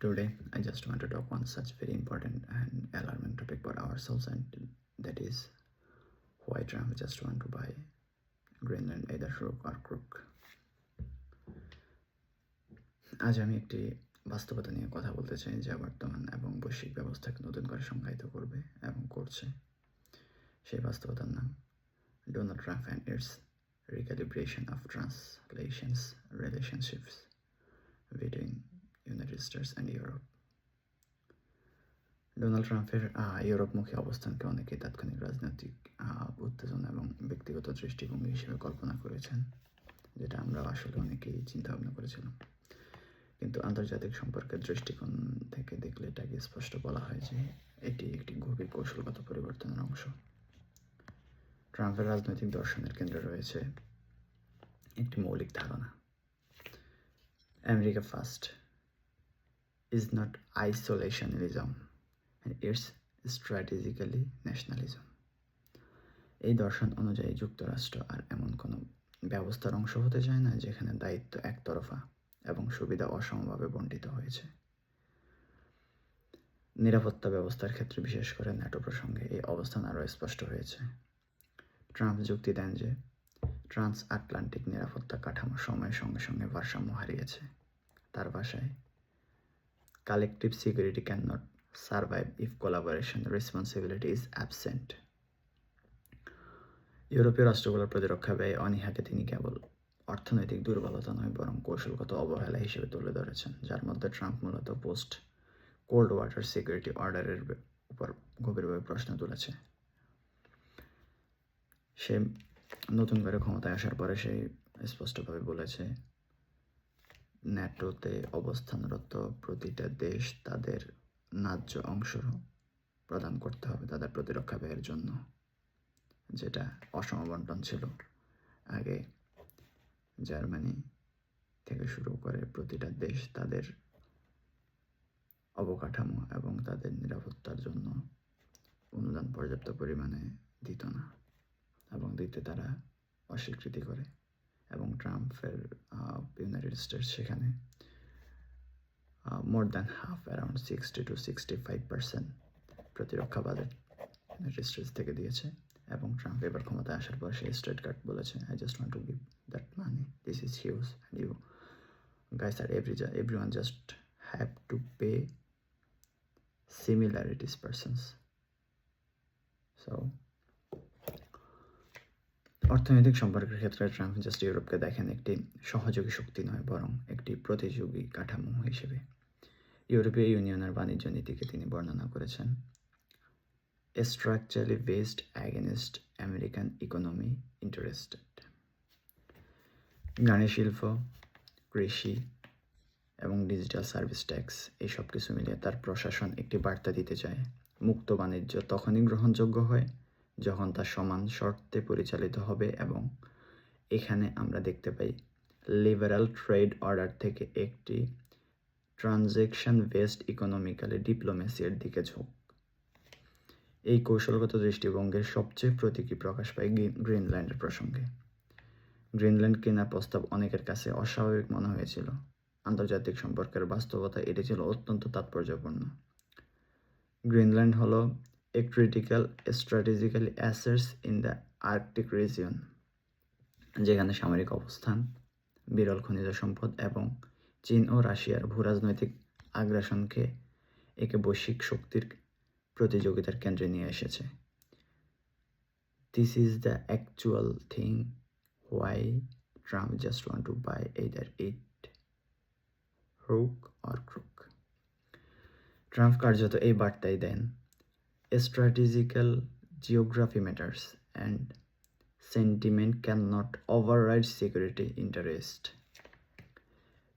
Today, I just want to talk on such very important and alarming topic for ourselves, and that is why Trump just want to buy Greenland either hook or crook. আজ আমি একটি বাস্তবতা নিয়ে কথা বলতে চাই যা বর্তমান এবং বৈশ্বিক ব্যবস্থাকে নতুন করে সংজ্ঞায়িত করবে এবং করছে সেই বাস্তবতার নাম Donald Trump and it's recalibration of translations relationships between United States and Europe Donald ট্রাম্পের ইউরোপমুখী অবস্থানকে অনেকেই তাৎক্ষণিক রাজনৈতিক উত্তেজনা এবং ব্যক্তিগত দৃষ্টিভঙ্গি হিসেবে কল্পনা করেছেন যেটা আমরা আসলে অনেকেই চিন্তা ভাবনা করেছিলাম কিন্তু আন্তর্জাতিক সম্পর্কের দৃষ্টিকোণ থেকে দেখলে এটাকে স্পষ্ট বলা হয় যে এটি একটি গভীর কৌশলগত পরিবর্তনের অংশ ট্রাম্পের রাজনৈতিক দর্শনের কেন্দ্রে রয়েছে একটি মৌলিক ধারণা America first is not isolationism, and it's strategically nationalism. এই দর্শন অনুযায়ী যুক্তরাষ্ট্র আর এমন কোনো ব্যবস্থার অংশ হতে চায় না যেখানে দায়িত্ব একতরফা এবং সুবিধা অসমভাবে বণ্টিত হয়েছে। নিরাপত্তা ব্যবস্থার ক্ষেত্রে বিশেষ করে ন্যাটো প্রসঙ্গে এই অবস্থান আরও স্পষ্ট হয়েছে। ট্রাম্প যুক্তি দেন যে ট্রান্স আটলান্টিক নিরাপত্তা কাঠামো সময়ের সঙ্গে সঙ্গে ভারসাম্য হারিয়েছে। তার ভাষায় collective security cannot survive if collaboration responsibility is absent. ইউরোপীয় রাষ্ট্রগুলোর প্রতিরক্ষা ব্যয় অনীহাকে তিনি কেবল অর্থনৈতিক দুর্বলতা নয়, বরং কৌশলগত অবহেলা হিসেবে তুলে ধরেছেন, যার মধ্যে ট্রাম্প মূলত পোস্ট কোল্ড ওয়াটার সিকিউরিটি অর্ডারের উপর গভীরভাবে প্রশ্ন তুলেছে। সে নতুন করে ক্ষমতায় আসার পরে সে স্পষ্টভাবে বলেছে ন্যাটোতে অবস্থানরত প্রতিটা দেশ তাদের ন্যায্য অংশ প্রদান করতে হবে তাদের প্রতিরক্ষা ব্যয়ের জন্য, যেটা অসমবন্টন ছিল। আগে জার্মানি থেকে শুরু করে প্রতিটা দেশ তাদের অবকাঠামো এবং তাদের নিরাপত্তার জন্য অনুদান পর্যাপ্ত পরিমাণে দিত না এবং দিতে তারা অস্বীকৃতি করে। এবং ট্রাম্পের ইউনাইটেড স্টেটস সেখানে more than half around sixty two sixty five percent প্রতিরক্ষা বাজেট ইউনাইটেড স্টেটস থেকে দিয়েছে এবং ট্রাম্প এবার ক্ষমতায় আসার পর সে স্ট্রেট কাট বলেছে I just want to give that money this is huge and you guys are every everyone just have to pay similarities persons. So অর্থনৈতিক সম্পর্কের ক্ষেত্রে ট্রাম্প জাস্ট ইউরোপকে দেখেন একটি সহযোগী শক্তি নয়, বরং একটি প্রতিযোগী কাঠামো হিসেবে। ইউরোপীয় ইউনিয়নের বাণিজ্য নীতিকে তিনি বর্ণনা করেছেন structurally based against American economy interested গাড়ি শিল্প, কৃষি এবং ডিজিটাল সার্ভিস ট্যাক্স এই সব কিছু মিলিয়ে তার প্রশাসন একটি বার্তা দিতে চায়। মুক্ত বাণিজ্য তখনই গ্রহণযোগ্য হয় যখন তা সমান শর্তে পরিচালিত হবে এবং এখানে আমরা দেখতে পাই লিবারাল ট্রেড অর্ডার থেকে একটি ট্রানজেকশন বেসড ইকোনমিক্যালি ডিপ্লোমেসির দিকে ঝোঁক। এই কৌশলগত দৃষ্টিভঙ্গির সবচেয়ে প্রতীকী প্রকাশ পায় গ্রিনল্যান্ডের প্রসঙ্গে। গ্রিনল্যান্ড কেনার প্রস্তাব অনেকের কাছে অস্বাভাবিক মনে হয়েছিল। আন্তর্জাতিক সম্পর্কের বাস্তবতা এটি ছিল অত্যন্ত তাৎপর্যপূর্ণ। গ্রিনল্যান্ড হলো critical strategical assets in the Arctic region, যেখানে সামরিক অবস্থান, বিরল খনিজ সম্পদ এবং চীন ও রাশিয়ার ভূরাজনৈতিক আগ্রাসনকে একে বৈশ্বিক শক্তির প্রতিযোগিতার কেন্দ্রে নিয়ে এসেছে। This is the actual thing why Trump just want to buy either it hook or crook Trump কার্যত এই বার্তাই দেন strategical geography matters, and sentiment cannot override security interest.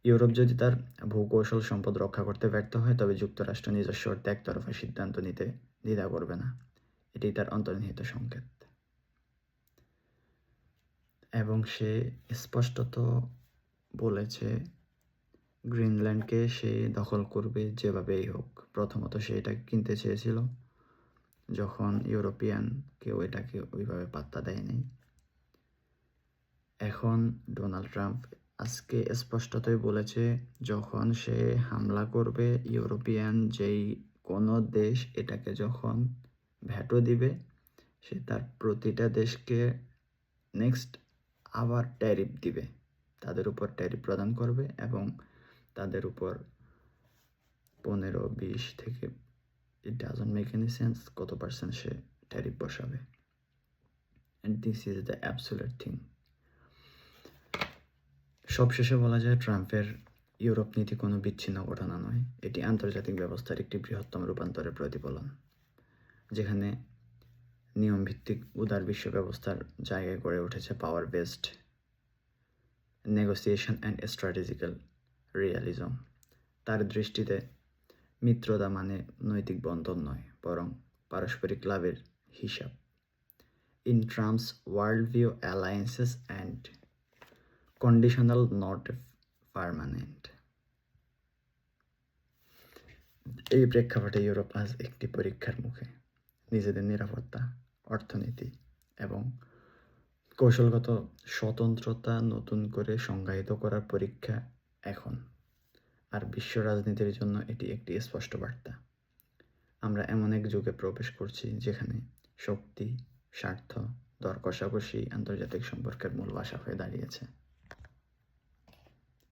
Europe যদি তার ভূকৌশল সম্পদ রক্ষা করতে ব্যর্থ হয়, তবে যুক্তরাষ্ট্র নিজস্ব অর্থে একতরফা সিদ্ধান্ত নিতে দ্বিধা করবে না। এটি তার অন্তর্নিহিত সংকেত। এবং সে স্পষ্টত বলেছে, গ্রিনল্যান্ডকে সে দখল করবে যেভাবেই হোক। প্রথমত সে এটা কিনতে চেয়েছিল। যখন ইউরোপিয়ান কেউ এটাকে ওইভাবে পাত্তা দেয়নি এখন ডোনাল্ড ট্রাম্প আজকে স্পষ্টতই বলেছে, যখন সে হামলা করবে, ইউরোপিয়ান যেই কোনো দেশ এটাকে যখন ভ্যাটো দিবে, সে তার প্রতিটা দেশকে নেক্সট আবার ট্যারিফ দিবে। তাদের উপর ট্যারিফ প্রদান করবে এবং তাদের উপর পনেরো, বিশ থেকে it doesn't make any sense কত পার্সেন্ট সে ট্যারিফ বসাবে। And this is the absolute thing সবশেষে বলা যায়, ট্রাম্পের ইউরোপ নীতি কোনো বিচ্ছিন্ন ঘটনা নয়। এটি আন্তর্জাতিক ব্যবস্থার একটি বৃহত্তম রূপান্তরের প্রতিফলন, যেখানে নিয়মভিত্তিক উদার বিশ্ব ব্যবস্থার জায়গায় গড়ে উঠেছে power based negotiation and strategical realism তার দৃষ্টিতে মিত্রতা মানে নৈতিক বন্ধন নয়, বরং পারস্পরিক লাভের হিসাব। In Trump's world view alliances and conditional not permanent এই প্রেক্ষাপটে ইউরোপ আজ একটি পরীক্ষার মুখে। নিজেদের নিরাপত্তা, অর্থনীতি এবং কৌশলগত স্বতন্ত্রতা নতুন করে সংজ্ঞায়িত করার পরীক্ষা এখন। আর বিশ্ব রাজনীতির জন্য এটি একটি স্পষ্ট বার্তা। আমরা এমন এক যুগে প্রবেশ করছি যেখানে শক্তি, স্বার্থ দর কষাকষি আন্তর্জাতিক সম্পর্কের মূল ভাষা হয়ে দাঁড়িয়েছে।